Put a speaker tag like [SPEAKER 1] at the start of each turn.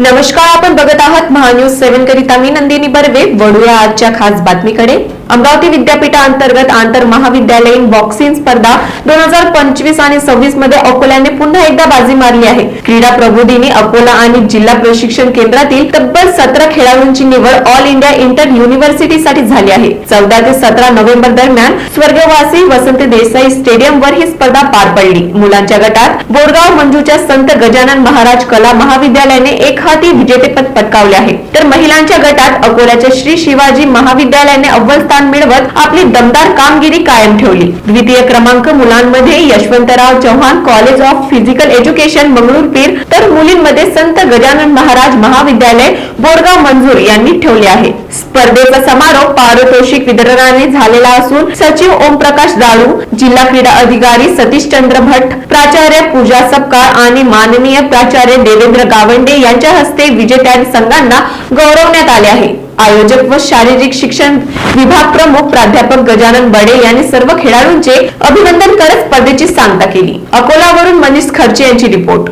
[SPEAKER 1] नमस्कार आपण बघत आहात महान्यूज सेव्हन करिता. मी नंदिनी बर्वे. वळूया आजच्या खास बातमीकडे. अमरावती विद्यापीठाअंतर्गत आंतर महाविद्यालयीन बॉक्सिंग स्पर्धा दोन हजार पंचवीस आणि सव्वीसमध्ये अकोल्याने पुन्हा एकदा बाजी मारली आहे. क्रीडा प्रबोधिनी अकोला आणि जिल्हा प्रशिक्षण केंद्रातील तब्बल सतरा खेळाडूंची निवड ऑल इंडिया इंटर युनिव्हर्सिटीसाठी झाली आहे. चौदा ते सतरा नोव्हेंबर दरम्यान स्वर्गवासी वसंत देसाई स्टेडियमवर ही स्पर्धा पार पडली. मुलांच्या गटात बोरगाव मंजूच्या संत गजानन महाराज कला महाविद्यालयाने एक हाती विजेतेपद पटकावले आहे. तर महिलांच्या गटात अकोल्याच्या श्री शिवाजी महाविद्यालयाने अव्वल स्थान मिळवत आपली दमदार कामगिरी कायम ठेवली. द्वितीय क्रमांक मुलांमध्ये Yashwantrao Chavan college of physical education Mangrulpir तर मुलींमध्ये संत गजानन महाराज महाविद्यालय बोरगाव मंजूर यांनी ठेवले आहे. स्पर्धेचा समारोप पारितोषिक वितरणाने झालेला असून सचिव ओमप्रकाश दाळू जिल्हा क्रीडा अधिकारी सतीश चंद्र भट्ट प्राचार्य पूजा सपकाळ आणि माननीय प्राचार्य देवेंद्र गावंडे यांच्या हस्ते विजेत्या संघांना गौरवण्यात आले आहे. आयोजक व शारीरिक शिक्षण विभाग प्रमुख प्राध्यापक गजानन बडे यांनी सर्व खेळाडूंचे अभिनंदन करत स्पर्धेची सांगता केली. अकोलावरून मनीष खर्चे यांची रिपोर्ट.